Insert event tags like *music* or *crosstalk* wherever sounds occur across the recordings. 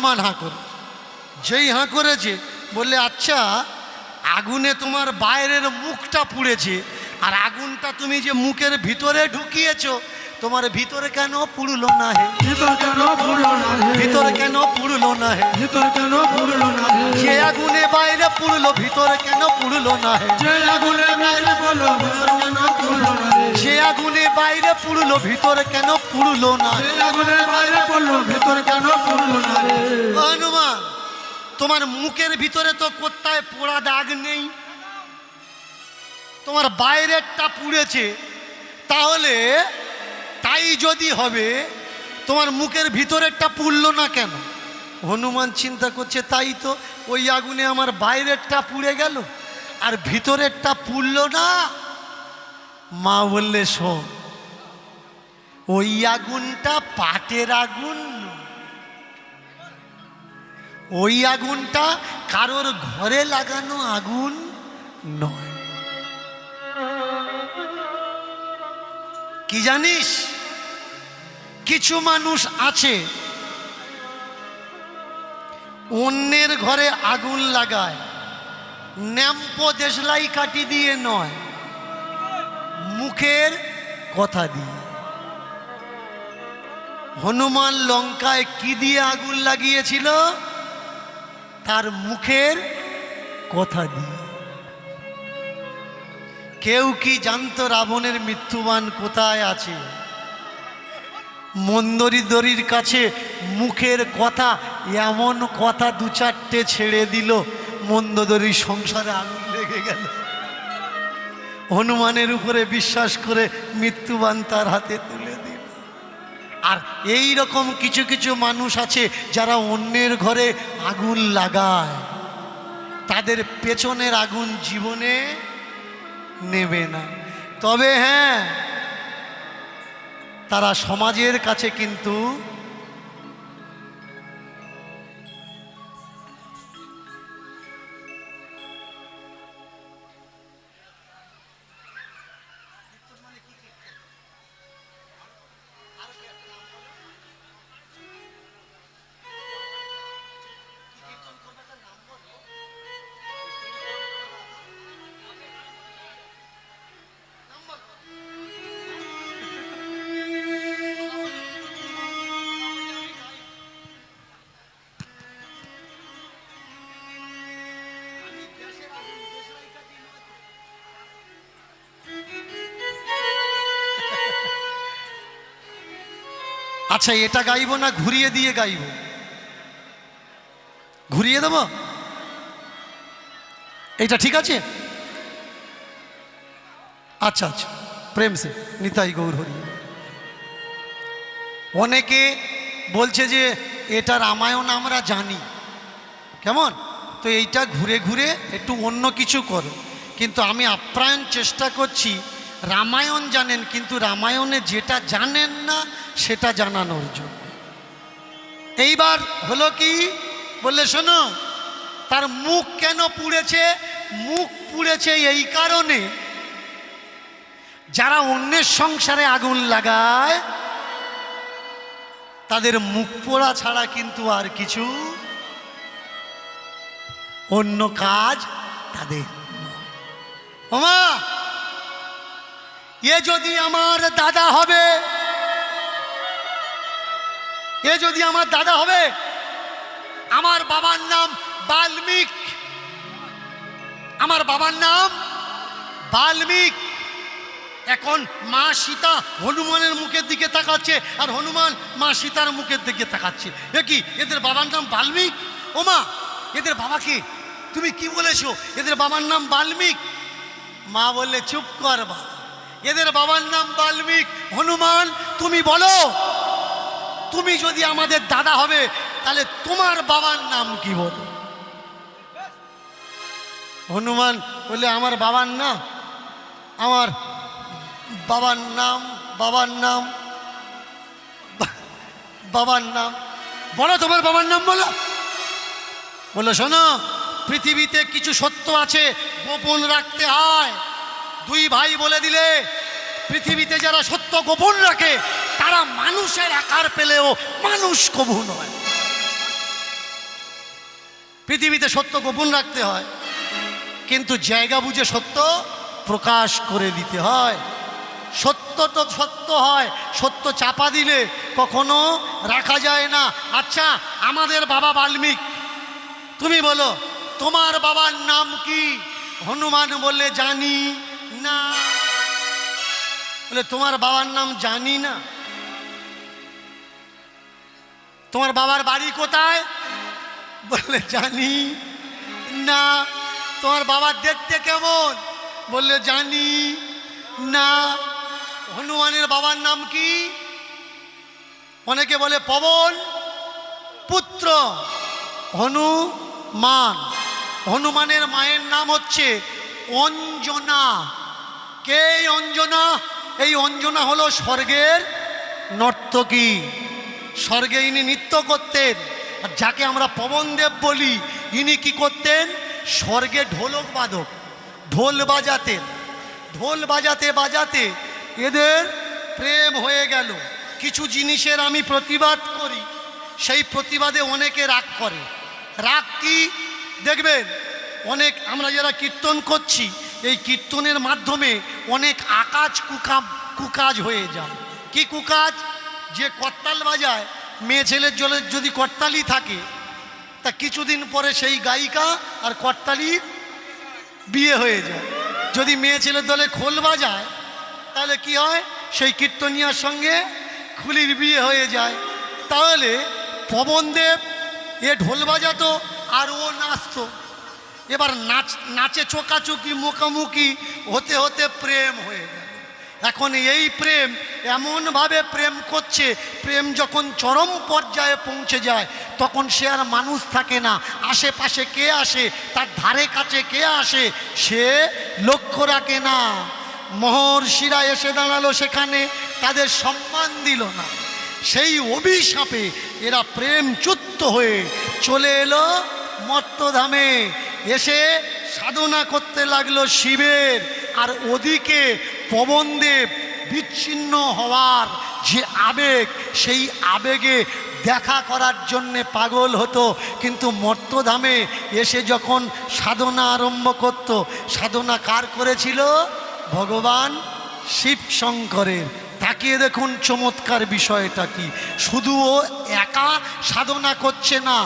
হনুমান হাঁ করে যেই হাঁ করেছে, বললে আচ্ছা আগুনে তোমার বাইরের মুখটা পুড়েছে, আর আগুনটা তুমি যে মুখের ভিতরে ঢুকিয়েছো তোমার ভিতরে কেন পুড়লো না হে? ভিতর কেন পুরলো না হে? ভিতরে কেন পুড়লো না হে? ভিতর কেন পুরলো না হে? যে আগুনে বাইরে পুড়লো ভিতরে কেন পুড়লো না হে? যে আগুনে মেরে বলো ভিতর কেন পুরলো না হে? যে আগুনে বাইরে পুড়লো ভিতরে কেন পুড়লো না যে আগুনে বাইরে পড়ল ভিতরে কেন পুরলো না রে হনুমান তোমার মুখের ভিতরে তো কোথায় পোড়া দাগ নেই? তোমার বাইরেরটা পুড়েছে। তাহলে তাই যদি হবে, তোমার মুখের ভিতরেরটা পুড়লো না কেন? হনুমান চিন্তা করছে, তাই তো ওই আগুনে আমার বাইরেরটা পুড়ে গেল, আর ভিতরেরটা পুড়লো না। মা বললে, শোন, ওই আগুনটা পাটের আগুন। ওই আগুনটা কারোর ঘরে লাগানো আগুন নয়। কি জানিস? কিছু মানুষ আছে, অন্যের ঘরে আগুন লাগায়, ন্যাম্পো দেশলাই কাটি দিয়ে নয়, মুখের কথা দিয়ে। হনুমান লঙ্কায় কি দিয়ে আগুন লাগিয়েছিল? তার মুখের কথা দিয়ে। কেউ কি জানতো রাবণের মৃত্যুবান কোথায় আছে? মন্দরি দরির কাছে মুখের কথা, এমন কথা দু চারটে ছেড়ে দিল। মন্দদরির সংসারে আগুন লেগে গেল। হনুমানের উপরে বিশ্বাস করে মৃত্যুবান তার হাতে তুলে দিল। আর এই রকম কিছু কিছু মানুষ আছে যারা অন্যের ঘরে আগুন লাগায়। তাদের পেছনের আগুন জীবনে নেবে না। তবে হ্যাঁ তারা সমাজের কাছে কিন্তু আচ্ছা এটা গাইবো না ঘুরিয়ে দিয়ে গাইবো? ঘুরিয়ে দেব? এটা ঠিক আছে? আচ্ছা আচ্ছা প্রেম সে, নিতাই গৌর হরি। অনেকে বলছে যে, এটা রামায়ণ আমরা জানি। কেমন? তো এইটা ঘুরে ঘুরে একটু অন্য কিছু করো। কিন্তু আমি আপ্রায়ণ চেষ্টা করছি রামায়ণ জানেন, কিন্তু রামায়ণে যেটা জানেন না, সেটা জানানোর জন্য। এইবার হলো কি? বললে, শোনো, তার মুখ কেন পুড়েছে? মুখ পুড়েছে এই কারণে যারা অন্যের সংসারে আগুন লাগায়, তাদের মুখ পোড়া ছাড়া কিন্তু আর কিছু অন্য কাজ তাদের। ওমা এ যদি আমার দাদা হবে, এ যদি আমার দাদা হবে, আমার বাবার নাম বাল্মিক। আমার বাবার নাম বাল্মিক। এখন মা সীতা হনুমানের মুখের দিকে তাকাচ্ছে, আর হনুমান মা সীতার মুখের দিকে তাকাচ্ছে। এ কি? এদের বাবার নাম বাল্মিক? ও মা, এদের বাবা কি? তুমি কি বলেছ? এদের বাবার নাম বাল্মিক? মা বললে, চুপ কর বাবা। এদের বাবার নাম বাল্মিক। হনুমান, তুমি বলো, তুমি যদি আমাদের দাদা হবে, তাহলে তোমার বাবার নাম কি বলো? হনুমান বললে আমার বাবার নাম, আমার বাবার নাম বাবার নাম বাবার নাম। বলো তোমার বাবার নাম বলো। বলো, শোনো, পৃথিবীতে কিছু সত্য আছে, গোপন রাখতে হয়। দুই ভাই বলে দিলে, পৃথিবীতে যারা সত্য গোপন রাখে, তারা মানুষের আকার পেলেও মানুষ কবু নয়। পৃথিবীতে সত্য গোপন রাখতে হয়, কিন্তু জায়গা বুঝে সত্য প্রকাশ করে দিতে হয়। সত্য তো সত্য হয়, সত্য চাপা দিলে কখনো রাখা যায় না। আচ্ছা আমাদের বাবা বাল্মীক, তুমি বলো, তোমার বাবার নাম কি? হনুমান বললে জানি। না। বলে, তোমার বাবার নাম জানি না। তোমার বাবার বাড়ি কোথায়? বললে জানি না। তোমার বাবার দেখতে কেমন? বললে জানি না। হনুমানের বাবার নাম কি? অনেকে বলে, পবন। পুত্র হনুমান। হনুমানের মায়ের নাম হচ্ছে অঞ্জনা। কে এই অঞ্জনা? এই অঞ্জনা হলো স্বর্গের নর্তকী। স্বর্গে ইনি নৃত্য করতেন, আর যাকে আমরা পবনদেব বলি, ইনি কি করতেন? স্বর্গে ঢোলক বাদক, ঢোল বাজাতেন। ঢোল বাজাতে বাজাতে এদের প্রেম হয়ে গেল। কিছু জিনিসের আমি প্রতিবাদ করি, সেই প্রতিবাদে অনেকে রাগ করে। রাগ কি? দেখবেন, অনেক আমরা যারা কীর্তন করছি এই কীর্তনের মাধ্যমে অনেক আকাজ কুকাম কুকাজ হয়ে যায়। কি কুকাজ? যে করতাল বাজায়, মেয়ে ছেলের জলে যদি করতালি থাকে, তা কিছুদিন পরে সেই গায়িকা আর করতালির বিয়ে হয়ে যায়। যদি মেয়ে ছেলের দলে খোল বাজায়, তাহলে কি হয়? সেই কীর্তনিয়ার সঙ্গে খুলির বিয়ে হয়ে যায়। তাহলে পবনদেব এ ঢোল বাজাতো আর ও নাচতো। এবার নাচ নাচে চোকাচুকি মোকামুকি হতে হতে প্রেম হয়ে গেল। এখন এই প্রেম এমনভাবে প্রেম করছে, প্রেম যখন চরম পর্যায়ে পৌঁছে যায়, তখন সে আর মানুষ থাকে না। আশেপাশে কে আসে, তার ধারে কাছে কে আসে, সে লক্ষ্য রাখে না। মহর্ষিরা এসে দাঁড়াল সেখানে, তাদের সম্মান দিল না। সেই অভিশাপে এরা প্রেমচ্যুত হয়ে চলে এলো মত্তধামে। এসে সাধনা করতে লাগল শিবের। আর ওদিকে পবনদেব বিচ্ছিন্ন হওয়ার যে আবেগ, সেই আবেগে দেখা করার জন্যে পাগল হতো। কিন্তু মর্তধামে এসে যখন সাধনা আরম্ভ করত, সাধনা কার করেছিল? ভগবান শিব শঙ্করের তাকিয়ে দেখুন চমৎকার বিষয়টা কি। শুধু ও একা সাধনা করছে না,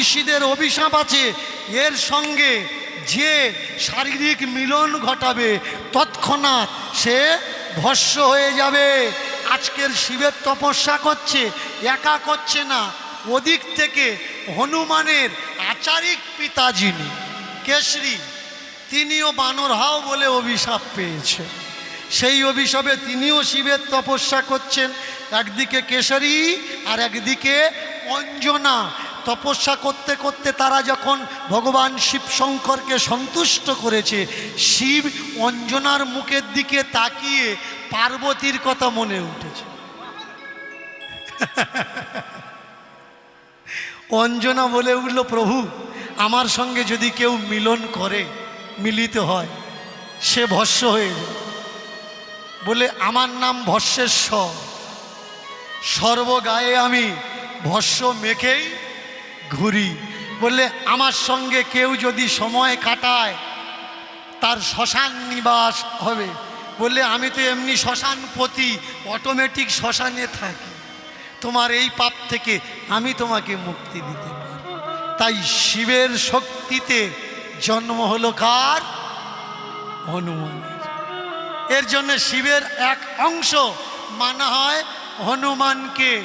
ঋষিদের অভিশাপ আছে। এর সঙ্গে যে শারীরিক মিলন ঘটাবে, তৎক্ষণাৎ সে ভস্য হয়ে যাবে। আজকের শিবের তপস্যা করছে, একা করছে না। ওদিক থেকে হনুমানের আচারিক পিতা যিনি কেশরী, তিনিও বানর হাও বলে অভিশাপ পেয়েছে। সেই অভিশাপে তিনিও শিবের তপস্যা করছেন। একদিকে কেশরী আর একদিকে অঞ্জনা। তপস্যা করতে করতে তারা যখন ভগবান শিব শঙ্করকে সন্তুষ্ট করেছে, শিব অঞ্জনার মুখের দিকে তাকিয়ে পার্বতীর কথা মনে উঠেছে। অঞ্জনা বলে উঠল, প্রভু, আমার সঙ্গে যদি কেউ মিলন করে, মিলিত হয়, সে ভস্য হয়ে যায়। বলে, আমার নাম ভস্যেশ্বর সর্বগায়ে আমি ভস্য মেখেই ঘুরি। বললে, আমার সঙ্গে কেউ যদি সময় কাটায়, তার শ্মশান নিবাস হবে। বললে, আমি তো এমনি শ্মশানপতি অটোমেটিক শ্মশানে থাকি। তোমার এই পাপ থেকে আমি তোমাকে মুক্তি দিতে পারি। তাই শিবের শক্তিতে জন্ম হলো কার? হনুমানের। এর জন্য শিবের এক অংশ মানা হয় হনুমানকে।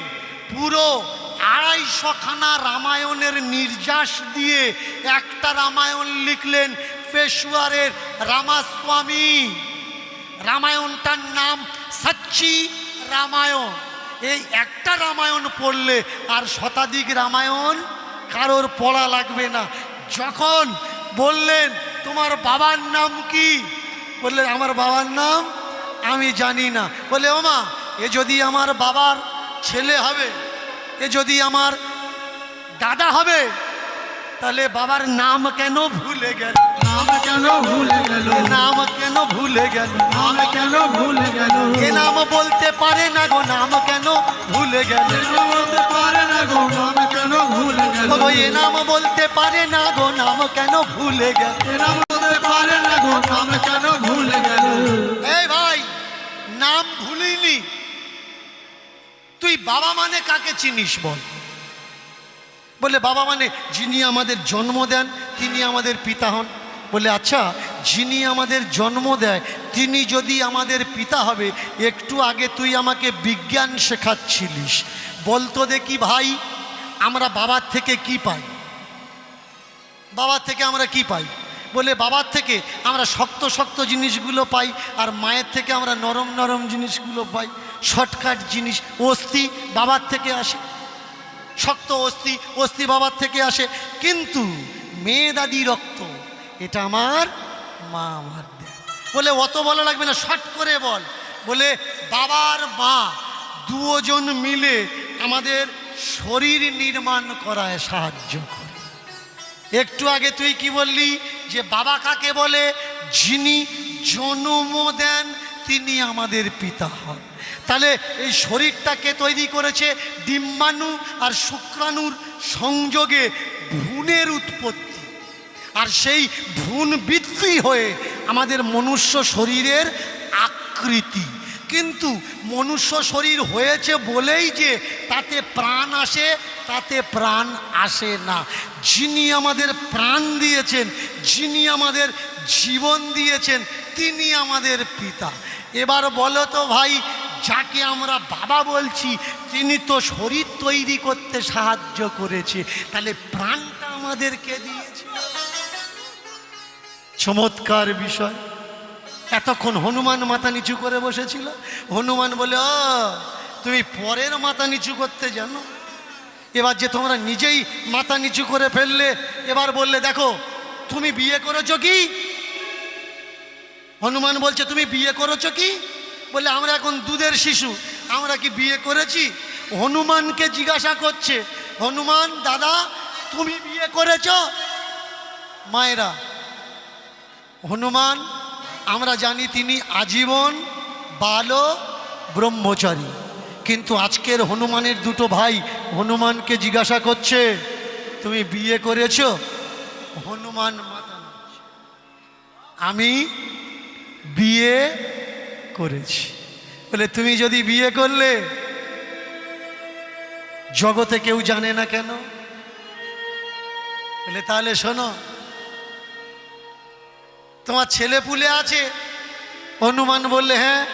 পুরো আড়াইশোখানা রামায়ণের নির্যাস দিয়ে একটা রামায়ণ লিখলেন পেশুয়ারের রামাস্বামী। রামায়ণটার নাম সাচ্চি রামায়ণ। এই একটা রামায়ণ পড়লে আর শতাধিক রামায়ণ কারোর পড়া লাগবে না। যখন বললেন, তোমার বাবার নাম কি? বললেন আমার বাবার নাম আমি জানি না। বলে ও মা এ যদি আমার বাবার ছেলে হবে এ যদি আমার দাদা হবে তাহলে বাবার নাম কেন ভুলে গেল? নাম কেন ভুলে গেল? নাম কেন ভুলে গেল? নাম কেন ভুলে গেল? এ নাম বলতে পারে না গো নাম কেন ভুলে গেল? নাম বলতে পারে না গো নাম কেন ভুলে গেল? ও এ নাম বলতে পারে না গো নাম কেন ভুলে গেল? তুই বাবা মানে কাকে চিনিস বল? বলে, বাবা মানে যিনি আমাদের জন্ম দেন, তিনি আমাদের পিতা হন। বলে আচ্ছা যিনি আমাদের জন্ম দেয়, তিনি যদি আমাদের পিতা হবে, একটু আগে তুই আমাকে বিজ্ঞান শেখাচ্ছিলিস। বলতো দেখি ভাই, আমরা বাবার থেকে কি পাই? বাবার থেকে আমরা কি পাই? বলে বাবার থেকে আমরা শক্ত শক্ত জিনিসগুলো পাই আর মায়ের থেকে আমরা নরম নরম জিনিসগুলো পাই। শর্টকাট জিনিস, অস্থি বাবার থেকে আসে। শক্ত অস্থি অস্থি বাবার থেকে আসে। কিন্তু মেয়ে দাদি রক্ত, এটা আমার মা আমার দেয়। বলে অত বলা লাগবে না, শর্ট করে বল। বলে বাবার মা দুজন মিলে আমাদের শরীর নির্মাণ করায় সাহায্য করে। একটু আগে তুই কি বললি? যে বাবা কাকে বলে? যিনি জন্ম দেন, তিনি আমাদের পিতা হন। তাহলে এই শরীরটাকে তৈরি করেছে ডিম্বাণু আর শুক্রাণুর সংযোগে ভ্রূণের উৎপত্তি। আর সেই ভ্রূণ বৃদ্ধি হয়ে আমাদের মনুষ্য শরীরের আকৃতি। কিন্তু মনুষ্য শরীর হয়েছে বলেই যে তাতে প্রাণ আসে, তাতে প্রাণ আসে না। যিনি আমাদের প্রাণ দিয়েছেন, যিনি আমাদের জীবন দিয়েছেন, তিনি আমাদের পিতা। এবার বলো তো ভাই, যাকে আমরা বাবা বলছি, তিনি তো শরীর তৈরি করতে সাহায্য করেছে। তাহলে প্রাণটা আমাদেরকে দিয়েছে। চমৎকার বিষয়। এতক্ষণ হনুমান মাথা নিচু করে বসেছিল। হনুমান বলে ও তুমি পরের মাথা নিচু করতে জানো। এবার যে তোমরা নিজেই মাথা নিচু করে ফেললে, এবার বললে, দেখো, তুমি বিয়ে করেছ কি? হনুমান বলছে, তুমি বিয়ে করেছ কি? বলে, আমরা এখন দুধের শিশু, আমরা কি বিয়ে করেছি? হনুমানকে জিজ্ঞাসা করছে, হনুমান, দাদা, তুমি বিয়ে করেছ? মায়েরা, হনুমান আমরা জানি তিনি আজীবন বাল, ব্রহ্মচারী। কিন্তু আজকের হনুমানের দুটো ভাই হনুমানকে জিজ্ঞাসা করছে, তুমি বিয়ে করেছ? হনুমান নাড়ছে। আমি বিয়ে করেছি। বলে, তুমি যদি বিয়ে করলে, জগতে কেউ জানে না কেন? বলে, তাহলে শোনো তোমার ছেলে পুলে আছে? হনুমান বললে হ্যাঁ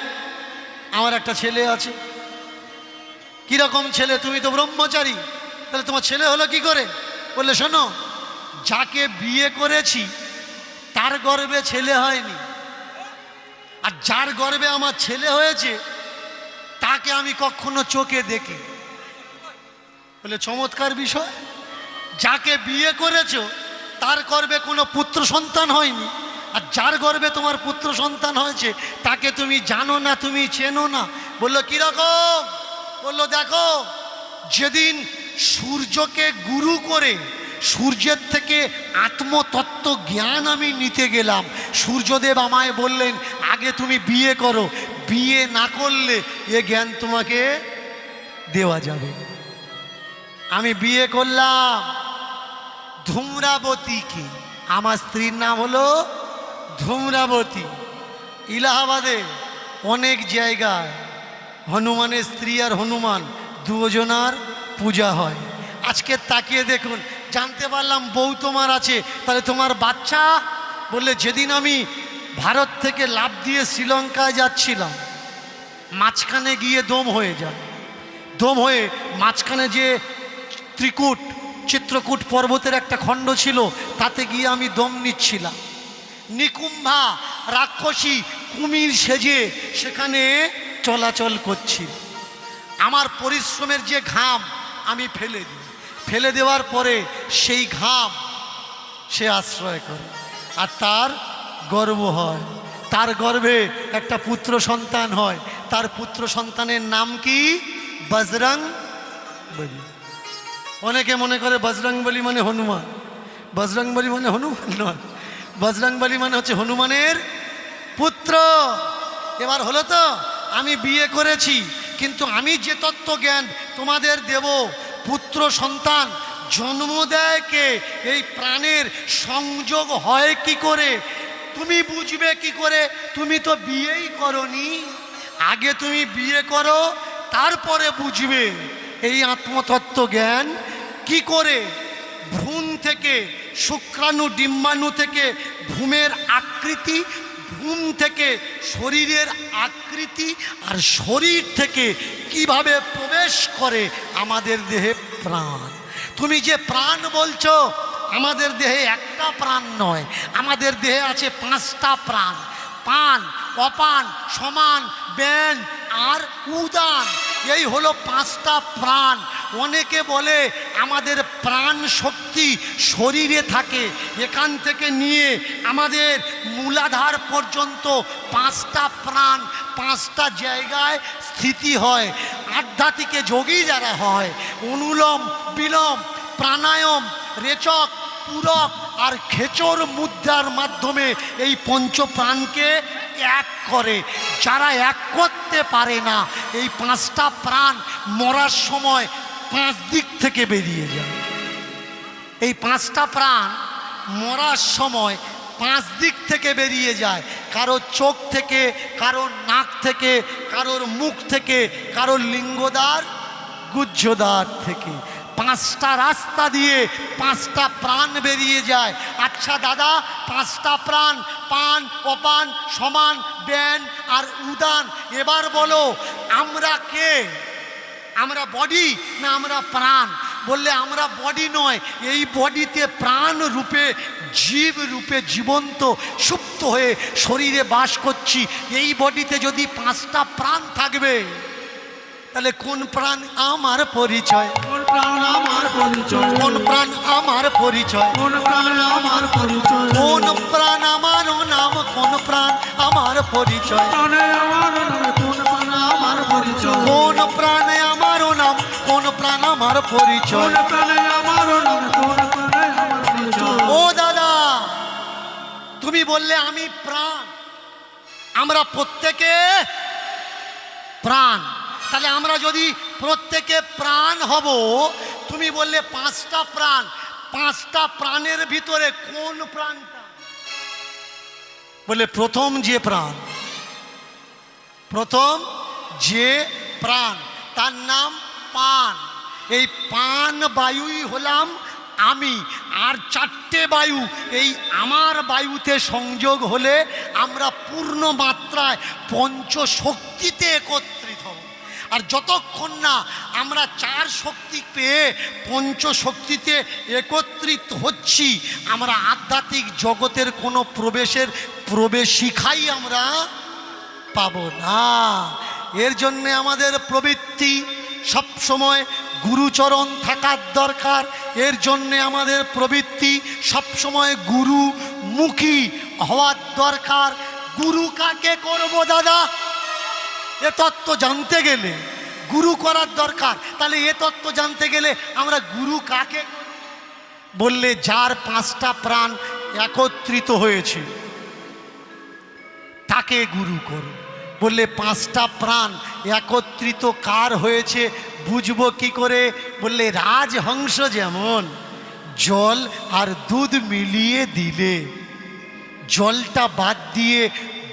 আমার একটা ছেলে আছে। কীরকম ছেলে? তুমি তো ব্রহ্মচারী। তাহলে তোমার ছেলে হলো কি করে? বললে, শোনো, যাকে বিয়ে করেছি, তার গর্বে ছেলে হয়নি। আর যার গর্বে আমার ছেলে হয়েছে, তাকে আমি কখনো চোখে দেখি বলে চমৎকার বিষয়। যাকে বিয়ে করেছ, তার গর্বে কোনো পুত্র সন্তান হয়নি। আর যার গর্বে তোমার পুত্র সন্তান হয়েছে, তাকে তুমি জানো না, তুমি চেনো না। বলল কীরকম বলল, দেখো, যেদিন সূর্যকে গুরু করে সূর্যের থেকে আত্মতত্ত্ব জ্ঞান আমি নিতে গেলাম, সূর্যদেব আমায় বললেন, আগে তুমি বিয়ে করো, বিয়ে না করলে এ জ্ঞান তোমাকে দেওয়া যাবে আমি বিয়ে করলাম ধূম্রাবতীকে, আমার স্ত্রীর নাম হলো ধূম্রাবতী। ইলাহাবাদে অনেক জায়গায় হনুমানের স্ত্রী আর হনুমান দুজনার পূজা হয়। আজকে তাকিয়ে দেখুন, জানতে পারলাম বউ তোমার আছে, তাহলে তোমার বাচ্চা? বললে, যেদিন আমি ভারত থেকে লাভ দিয়ে শ্রীলঙ্কায় যাচ্ছিলাম, মাঝখানে গিয়ে দম হয়ে যায়। দম হয়ে মাঝখানে যে ত্রিকূট, চিত্রকূট পর্বতের একটা খণ্ড ছিল, তাতে গিয়ে আমি দম নিচ্ছিলাম। নিকুম্ভা, রাক্ষসী, কুমির সেজে সেখানে চলাচল করছি। আমার পরিশ্রমের যে ঘাম আমি ফেলে দিই। ফেলে দেওয়ার পরে সেই ঘাম সে আশ্রয় করে। আর তার গর্ব হয়। তার গর্ভে একটা পুত্র সন্তান হয়। তার পুত্র সন্তানের নাম কি? বজরং বলি। অনেকে মনে করে বজরং বলি মানে হনুমান। বজরং বলি মানে হনুমান নয়। বজরং বলি মানে হচ্ছে হনুমানের পুত্র। এবার হলো তো, আমি বিয়ে করেছি, কিন্তু আমি যে তত্ত্ব জ্ঞান তোমাদের দেব, পুত্র সন্তান জন্ম দেয় কে? এই প্রাণের সংযোগ হয় কি করে? তুমি বুঝবে কি করে? তুমি তো বিয়েই করনি। আগে তুমি বিয়ে করো, তারপরে বুঝবে। এই আত্মতত্ত্ব জ্ঞান কি করে? ভ্রূণ থেকে শুক্রাণু, ডিম্বাণু থেকে ভূমের আকৃতি ভূম থেকে শরীরের আকৃতি আর শরীর থেকে কীভাবে প্রবেশ করে আমাদের দেহে প্রাণ। তুমি যে প্রাণ বলছো, আমাদের দেহে একটা প্রাণ নয়, আমাদের দেহে আছে পাঁচটা প্রাণ। পান, অপান, সমান, ব্যান আর উদান। এই হলো পাঁচটা প্রাণ। অনেকে বলে আমাদের প্রাণ শক্তি শরীরে থাকে। এখান থেকে নিয়ে আমাদের মূলাধার পর্যন্ত পাঁচটা প্রাণ, পাঁচটা জায়গায় স্থিতি হয়। আধ্যাত্মিকে যোগী যারা হয়, অনুলোম, বিলোম, প্রাণায়াম, রেচক, পূরক আর খেচর মুদ্রার মাধ্যমে এই পঞ্চপ্রাণকে এক করে। যারা এক করতে পারে না, এই পাঁচটা প্রাণ মরার সময় পাঁচ দিক থেকে বেরিয়ে যায়। এই পাঁচটা প্রাণ মরার সময় পাঁচ দিক থেকে বেরিয়ে যায়। কারোর চোখ থেকে কারোর নাক থেকে, কারোর মুখ থেকে, কারোর লিঙ্গদ্বার গুজ্জদ্বার থেকে। পাঁচটা রাস্তা দিয়ে পাঁচটা প্রাণ বেরিয়ে যায়। আচ্ছা দাদা, পাঁচটা প্রাণ, পান, অপান, সমান, ব্যান আর উদান। এবার বলো, আমরা কে? আমরা বডি না আমরা প্রাণ? বললে আমরা বডি নয়, এই বডিতে প্রাণ রূপে, জীব রূপে জীবন্ত, সুপ্ত হয়ে শরীরে বাস করছি। এই বডিতে যদি পাঁচটা প্রাণ থাকবে, তাহলে কোন প্রাণ আমার পরিচয়? প্রাণ আমার পরিচয়। কোন প্রাণ আমার পরিচয়? কোন প্রাণ আমার পরিচয়। কোন প্রাণ আমার নাম কোন প্রাণ আমার পরিচয়? প্রাণে আমার নামে কোন প্রাণ আমার পরিচয়। কোন প্রাণে আমার নাম কোন প্রাণ আমার পরিচয়? কোন প্রাণে আমার নামে কোন প্রাণে আমার পরিচয়। ও দাদা তুমি বললে আমি প্রাণ। আমরা প্রত্যেকে প্রাণ। তাহলে আমরা যদি প্রত্যেকে প্রাণ হব। তুমি বললে পাঁচটা প্রাণ। পাঁচটা প্রাণের ভিতরে কোন প্রাণটা? বলে প্রথম যে প্রাণ। প্রথম যে প্রাণ, তার নাম পান। এই পান বায়ুই হলাম আমি। আর চারটে বায়ু, এই আমার বায়ুতে সংযোগ হলে আমরা পূর্ণ মাত্রায় পঞ্চ শক্তিতে একত্রিত হব আর যতক্ষণ না আমরা চার শক্তি পেয়ে পঞ্চ শক্তিতে একত্রিত হচ্ছি, আমরা আধ্যাত্মিক জগতের কোনো প্রবেশের প্রবেশিকাই আমরা পাব না। এর জন্যে আমাদের প্রবৃত্তি সবসময় গুরুচরণ থাকার দরকার। এর জন্যে আমাদের প্রবৃত্তি সবসময় গুরু মুখী হওয়ার দরকার। গুরু কাকে করব দাদা? এ তত্ত্ব জানতে গেলে গুরু করার দরকার। তাহলে এ তত্ত্ব জানতে গেলে আমরা গুরু কাকে? বললে যার পাঁচটা প্রাণ একত্রিত হয়েছে, তাকে গুরু করো। বললে পাঁচটা প্রাণ একত্রিত কার হয়েছে, বুঝব কি করে? বললে রাজহংস যেমন, জল আর দুধ মিলিয়ে দিলে, জলটা বাদ দিয়ে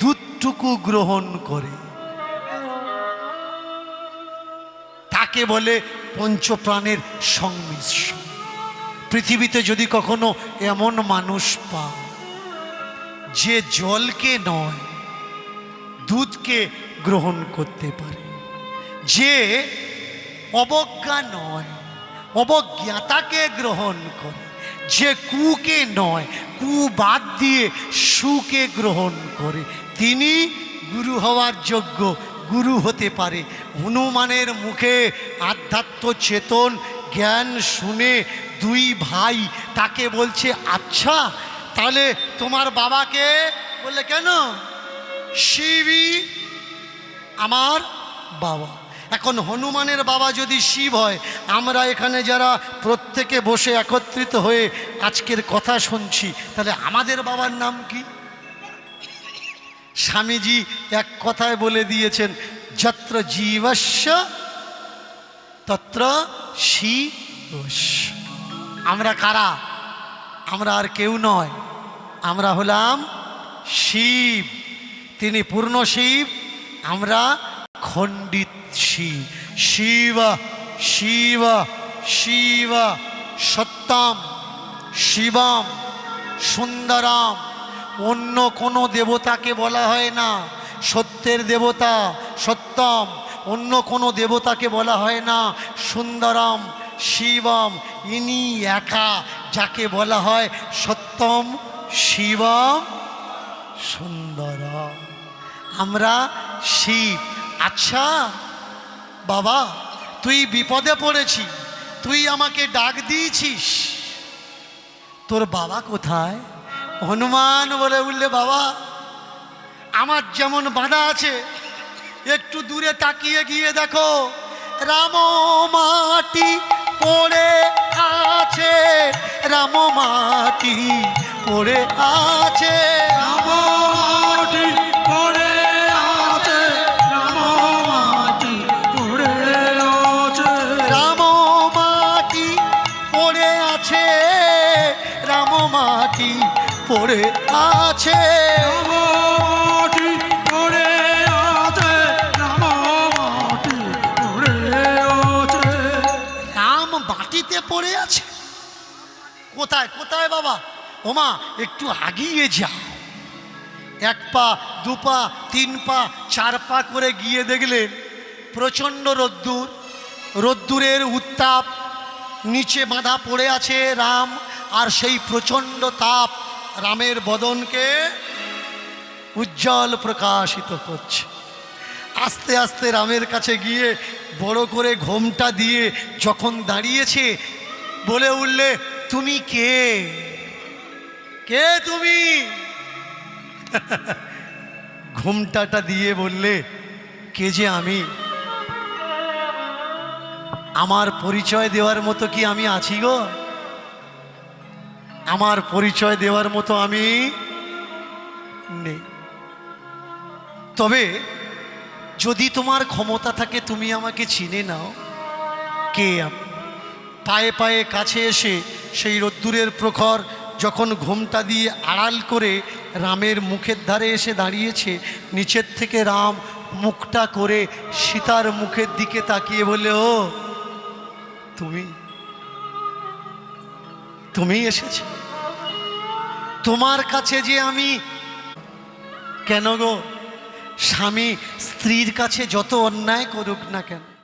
দুধটুকু গ্রহণ করে। তাকে বলে? পঞ্চপ্রাণের সংমিশ্রণ। পৃথিবীতে যদি কখনো এমন মানুষ পাও, যে জলকে নয়, দুধকে গ্রহণ করতে পারে, যে অবজ্ঞা নয়, অবজ্ঞাতাকে গ্রহণ করে, যে কুকে নয়, কু বাদ দিয়ে সুকে গ্রহণ করে, তিনি গুরু হওয়ার যোগ্য গুরু হতে পারে। হনুমানের মুখে আধ্যাত্ম চেতন, জ্ঞান শুনে দুই ভাই তাকে বলছে আচ্ছা তাহলে তোমার বাবাকে বললে কেন? শিবই আমার বাবা। এখন হনুমানের বাবা যদি শিব হয়, আমরা এখানে যারা প্রত্যেকে বসে একত্রিত হয়ে আজকের কথা শুনছি, তাহলে আমাদের বাবার নাম কি? স্বামীজি এক কথায় বলে দিয়েছেন, যত্র জীবস্য, তত্র শিবস্য। আমরা কারা? আমরা আর কেউ নয়, আমরা হলাম শিব। তিনি পূর্ণ শিব, আমরা খণ্ডিত শিব। শিব শিব শিব, সত্যম, শিবম, সুন্দরম। অন্য কোনো দেবতাকে বলা হয় না। সত্যের দেবতা সত্যম। অন্য কোনো দেবতাকে বলা হয় না। সুন্দরম, শিবম, ইনি একা যাকে বলা হয় সত্যম, শিবম, সুন্দরম। আমরা শিব। আচ্ছা বাবা, তুই বিপদে পড়েছি। তুই আমাকে ডাক দিয়েছিস। তোর বাবা কোথায়? হনুমান বলে উঠলে, বাবা, আমার যেমন বাধা আছে, একটু দূরে তাকিয়ে গিয়ে দেখো, রাম মাটি পড়ে আছে, রাম মাটি পড়ে আছে। রাম পড়ে আছে। রাম মাটি পড়ে আছে। পড়ে কোথায় কোথায় বাবা? ওমা একটু আগিয়ে যাও। এক পা দু পা তিন পা চার পা করে গিয়ে দেখলেন প্রচণ্ড রোদ্দুর। রোদ্দুরের উত্তাপ নিচে বাঁধা পড়ে আছে রাম আর সেই প্রচণ্ড তাপ। রামের বদনকে উজ্জ্বল প্রকাশিত করছে। আস্তে আস্তে রামের কাছে গিয়ে বড় করে ঘোমটা দিয়ে যখন দাঁড়িয়েছে, বলে উঠলে, তুমি কে? কে তুমি? *laughs* ঘোমটাটা দিয়ে বললে, কে যে আমি? আমার পরিচয় দেওয়ার মতো কি আমি আছি গো? আমার পরিচয় দেওয়ার মতো আমি নেই। তবে যদি তোমার ক্ষমতা থাকে, তুমি আমাকে চিনে নাও। কে আমি? পায়ে পায়ে কাছে এসে সেই রোদ্দুরের প্রখর যখন ঘোমটা দিয়ে আড়াল করে রামের মুখের ধারে এসে দাঁড়িয়েছে, নিচের থেকে রাম মুখটা করে সীতার মুখের দিকে তাকিয়ে বলে ও, তুমি তুমি এসেছ। তোমার কাছে যে আমি কেন গো? স্বামী স্ত্রীর কাছে যত অন্যায় করুক না কেন।